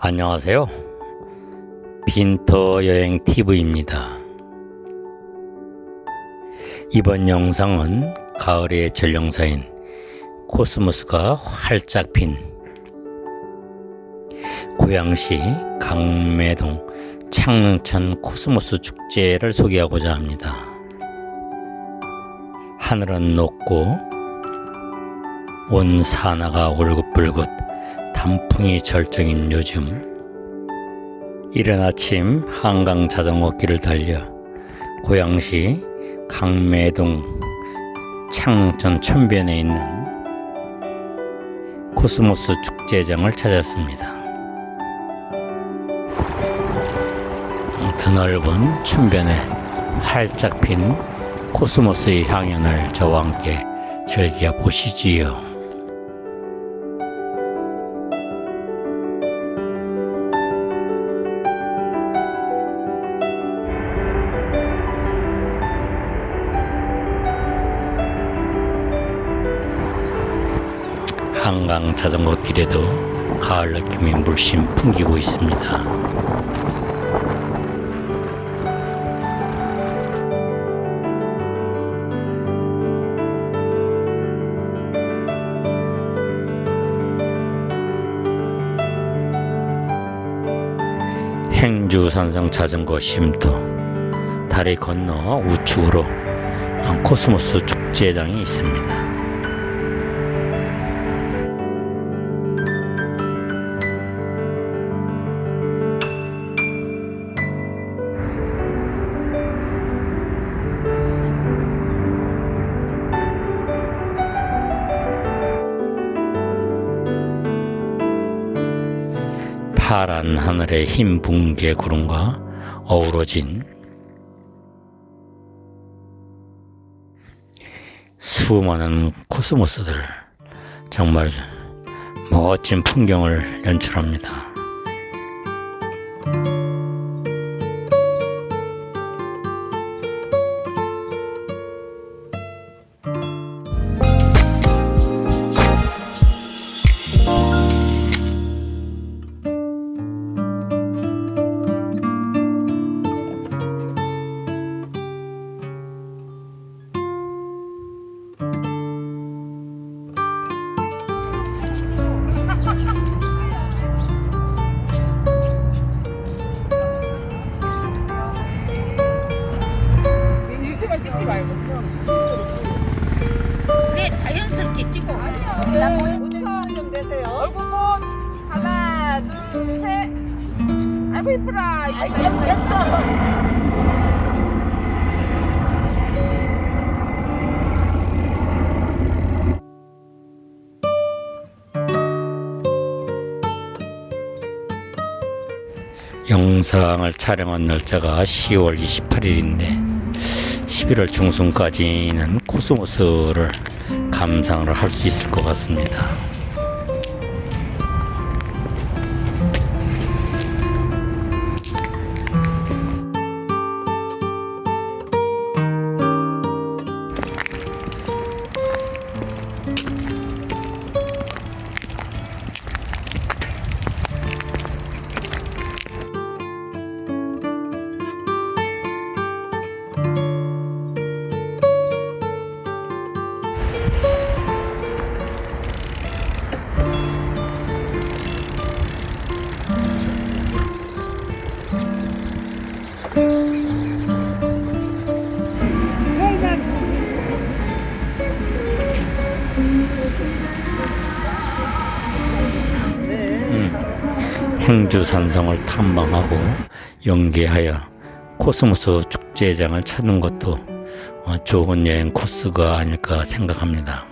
안녕하세요. 빈터 여행 TV입니다. 이번 영상은 가을의 전령사인 코스모스가 활짝 핀 고양시 강매동 창릉천 코스모스 축제를 소개하고자 합니다. 하늘은 높고 온 산하가 울긋불긋 단풍이 절정인 요즘 이른 아침 한강 자전거 길을 달려 고양시 강매동 창릉천 천변에 있는 코스모스 축제장을 찾았습니다. 드넓은 천변에 활짝 핀 코스모스의 향연을 저와 함께 즐겨 보시지요. 한강 자전거 길에도 가을 느낌이 물씬 풍기고 있습니다. 행주산성 자전거 쉼터 다리 건너 우측으로 코스모스 축제장이 있습니다. 파란 하늘의 흰 붕괴 구름과 어우러진 수많은 코스모스들 정말 멋진 풍경을 연출합니다. 오늘 좀 되세요. 얼굴 꽃 하나, 둘, 셋. 아이고 이쁘라. 아이고 예쁘겠어. 영상을 촬영한 날짜가 10월 28일인데 11월 중순까지는 코스모스를 감상을 할 수 있을 것 같습니다. 행주산성을 탐방하고 연계하여 코스모스 축제장을 찾는 것도 어, 좋은 여행 코스가 아닐까 생각합니다.